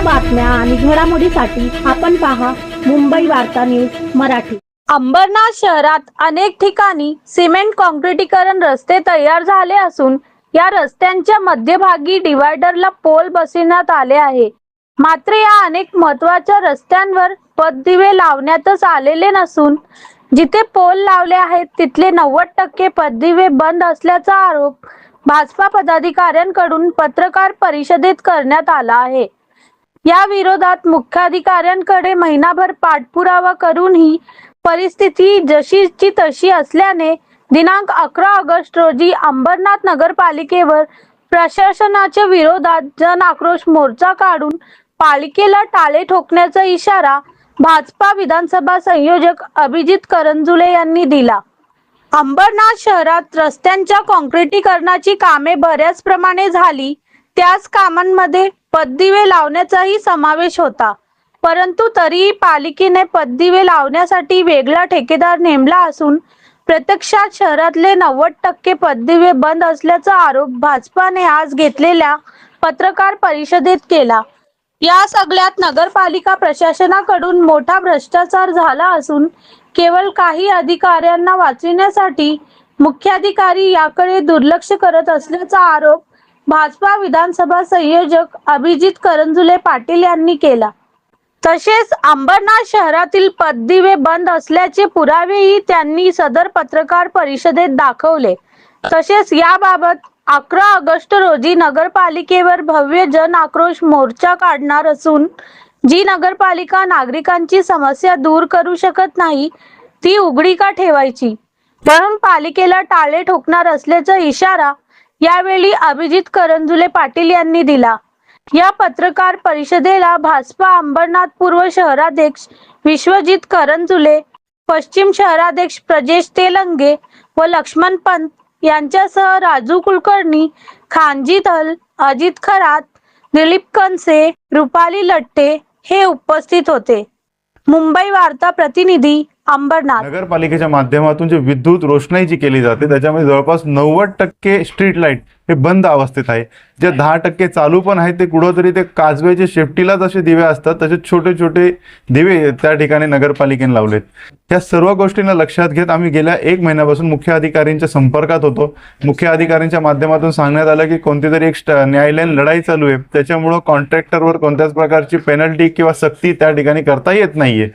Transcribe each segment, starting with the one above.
बातम्या आणि घडामोडीसाठी आपण पहा मुंबई वार्ता न्यूज मराठी. अंबरनाथ शहरात अनेक ठिकाणी सिमेंट काँक्रिटीकरण रस्ते तयार झाले असून या रस्त्यांच्या मध्यभागी डिवायडरला पोल बसविण्यात आले आहे. मात्र या अनेक महत्त्वाच्या रस्त्यांवर पददिवे लावण्यातच आलेले नसून जिथे पोल लावले आहेत तिथले नव्वद टक्के पददिवे बंद असल्याचा आरोप भाजपा पदाधिकाऱ्यांकडून पत्रकार परिषदेत करण्यात आला आहे. या विरोधात मुख्याधिकाऱ्यांकडे महिनाभर पाठपुरावा करूनही परिस्थिती जशीची तशी असल्याने दिनांक अकरा ऑगस्ट रोजी अंबरनाथ नगरपालिकेवर प्रशासनाच्या विरोधात जन आक्रोश मोर्चा काढून पालिकेला टाळे ठोकण्याचा इशारा भाजपा विधानसभा संयोजक अभिजित करंजुले यांनी दिला. अंबरनाथ शहरात रस्त्यांच्या काँक्रिटीकरणाची कामे बऱ्याच प्रमाणे झाली. त्याच कामांमध्ये पददिवे लावण्याचाही समावेश होता. परंतु तरीही पालिकेने पददिवे लावण्यासाठी वेगळा ठेकेदार नेमला असून प्रत्यक्षात शहरातले नव्वद टक्के पददिवे बंद असल्याचा आरोप भाजपाने आज घेतलेल्या पत्रकार परिषदेत केला. या सगळ्यात नगरपालिका प्रशासनाकडून मोठा भ्रष्टाचार झाला असून केवळ काही अधिकाऱ्यांना वाचविण्यासाठी मुख्याधिकारी याकडे दुर्लक्ष करत असल्याचा आरोप भाजपा विधानसभा संयोजक अभिजित करंजुले पाटील यांनी केला. तसेच अंबरनाथ शहरातील पददिवे बंद असल्याचे पुरावेही त्यांनी सदर पत्रकार परिषदेत दाखवले. तसेच याबाबत अकरा ऑगस्ट रोजी नगरपालिकेवर भव्य जन आक्रोश मोर्चा काढणार असून जी नगरपालिका नागरिकांची समस्या दूर करू शकत नाही ती उघडी का ठेवायची? म्हणून पालिकेला टाळे ठोकणार असल्याचा इशारा यावेळी अभिजित करंजुले पाटील यांनी दिला. या पत्रकार परिषदेला भाजपा अंबरनाथ पूर्व शहराध्यक्ष विश्वजित करंजुले पश्चिम शहराध्यक्ष प्रजेश तेलंगे व लक्ष्मण पंत यांच्यासह राजू कुलकर्णी खानजी दल अजित खरात दिलीप कनसे रुपाली लट्टे हे उपस्थित होते. मुंबई वार्ता प्रतिनिधी अंबरनाथ. नगरपालिकेच्या माध्यमातून जे विद्युत रोषणाई जी केली जाते त्याच्यामध्ये जवळपास नव्वद टक्के स्ट्रीट लाइट हे बंद अवस्थेत आहे. जे दहा टक्के चालू पण आहेत ते कुठंतरी ते काजवेचे शेफ्टीला जसे दिवे असतात तसे छोटे छोटे दिवे त्या ठिकाणी नगरपालिकेने लावलेत. या सर्व गोष्टींना लक्षात घेत आम्ही गेल्या एक महिन्यापासून मुख्य अधिकाऱ्यांच्या संपर्कात होतो. मुख्य अधिकाऱ्यांच्या माध्यमातून सांगण्यात आलं की कोणती तरी एक न्यायालयीन लढाई चालू आहे. त्याच्यामुळं कॉन्ट्रॅक्टरवर कोणत्याच प्रकारची पेनल्टी किंवा सक्ती त्या ठिकाणी करता येत नाहीये.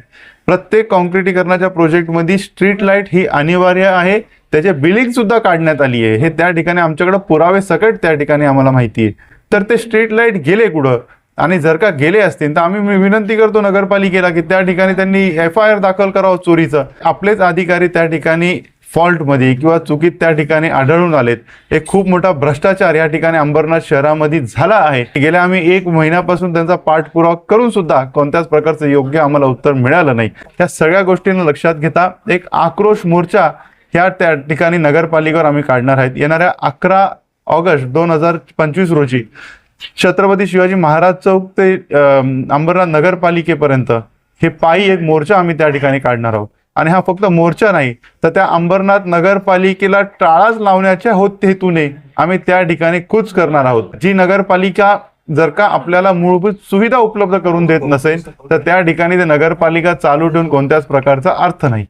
प्रत्येक कॉन्क्रिटीकरणाच्या प्रोजेक्टमध्ये स्ट्रीट लाइट ही अनिवार्य आहे. त्याचे बिलिंग सुद्धा काढण्यात आली आहे. हे त्या ठिकाणी आमच्याकडे पुरावे सकट त्या ठिकाणी आम्हाला माहिती आहे. तर ते स्ट्रीट लाइट गेले कुठं? आणि जर का गेले असतील तर आम्ही विनंती करतो नगरपालिकेला की त्या ठिकाणी त्यांनी एफ आय आर दाखल करावं चोरीचं. आपलेच अधिकारी त्या ठिकाणी फॉल्टमध्ये किंवा चुकीत त्या ठिकाणी आढळून आलेत. एक खूप मोठा भ्रष्टाचार या ठिकाणी अंबरनाथ शहरामध्ये झाला आहे. गेल्या आम्ही एक महिन्यापासून त्यांचा पाठपुरावा करून सुद्धा कोणत्याच प्रकारचं योग्य आम्हाला उत्तर मिळालं नाही. त्या सगळ्या गोष्टींना लक्षात घेता एक आक्रोश मोर्चा ह्या त्या ठिकाणी नगरपालिकेवर आम्ही काढणार आहेत. येणाऱ्या अकरा ऑगस्ट दोन हजार पंचवीस रोजी छत्रपती शिवाजी महाराज चौक ते अंबरनाथ नगरपालिकेपर्यंत हे पायी एक मोर्चा आम्ही त्या ठिकाणी काढणार आहोत. आणि हा फक्त मोर्चा नाही तर त्या अंबरनाथ नगरपालिकेला टाळाच लावण्याच्या होत हेतूने आम्ही त्या ठिकाणी कूच करणार आहोत. जी नगरपालिका जर का आपल्याला मूलभूत सुविधा उपलब्ध करून देत नसेल तर त्या ठिकाणी ते नगरपालिका चालू ठेवून कोणत्याच प्रकारचा अर्थ नाही.